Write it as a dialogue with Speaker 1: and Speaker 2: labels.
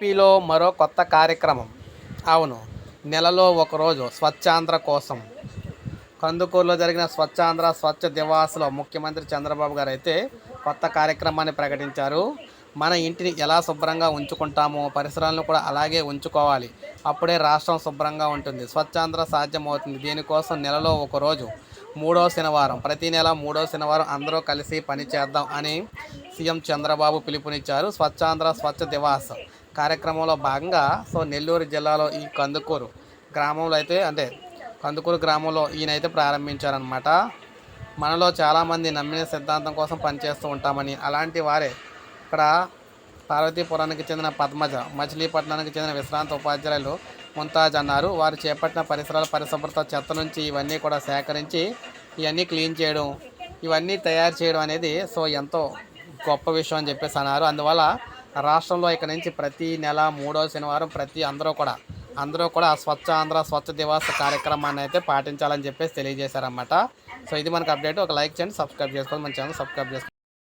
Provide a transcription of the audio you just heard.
Speaker 1: ఏపీలో మరో కొత్త కార్యక్రమం. అవును నెలలో ఒకరోజు స్వచ్ఛాంధ్ర కోసం. కందుకూరులో జరిగిన స్వచ్ఛాంధ్ర స్వచ్ఛ దివాస్లో ముఖ్యమంత్రి చంద్రబాబు గారు అయితే కొత్త కార్యక్రమాన్ని ప్రకటించారు. మన ఇంటిని ఎలా శుభ్రంగా ఉంచుకుంటామో పరిసరాలను కూడా అలాగే ఉంచుకోవాలి. అప్పుడే రాష్ట్రం శుభ్రంగా ఉంటుంది. స్వచ్ఛాంధ్ర సాధ్యమవుతుంది. దీనికోసం నెలలో ఒకరోజు మూడో శనివారం ప్రతి నెల మూడో శనివారం అందరూ కలిసి పని చేద్దాం అని సీఎం చంద్రబాబు పిలుపునిచ్చారు. స్వచ్ఛాంధ్ర స్వచ్ఛ దివాస్. కార్యక్రమంలో భాగంగా సో నెల్లూరు జిల్లాలో ఈ కందుకూరు గ్రామంలో అయితే అంటే కందుకూరు గ్రామంలో ఈయనైతే ప్రారంభించారనమాట మనలో చాలామంది నమ్మిన సిద్ధాంతం కోసం పనిచేస్తూ ఉంటామని అలాంటి వారే ఇక్కడ పార్వతీపురానికి చెందిన పద్మజ మచిలీపట్నానికి చెందిన విశ్రాంత ఉపాధ్యాయులు ముంతాజ్ అన్నారు. వారు చేపట్టిన పరిసరాల పరిశుభ్రత చెత్త నుంచి ఇవన్నీ కూడా సేకరించి ఇవన్నీ క్లీన్ చేయడం ఇవన్నీ తయారు చేయడం అనేది సో ఎంతో గొప్ప విషయం అని చెప్పేసి అన్నారు. అందువల్ల రాష్ట్రంలో ఇక నుంచి ప్రతి నెల మూడో శనివారం ప్రతి అందరూ కూడా అందరూ కూడా స్వచ్ఛ ఆంధ్ర స్వచ్ఛ దివాస్ కార్యక్రమాన్ని అయితే పాటించాలని చెప్పేసి తెలియజేశారన్నమాట. సో ఇది మనకు అప్డేట్. ఒక లైక్ చేయండి సబ్స్క్రైబ్ చేసుకోండి మన ఛానల్ సబ్స్క్రైబ్ చేసుకోండి.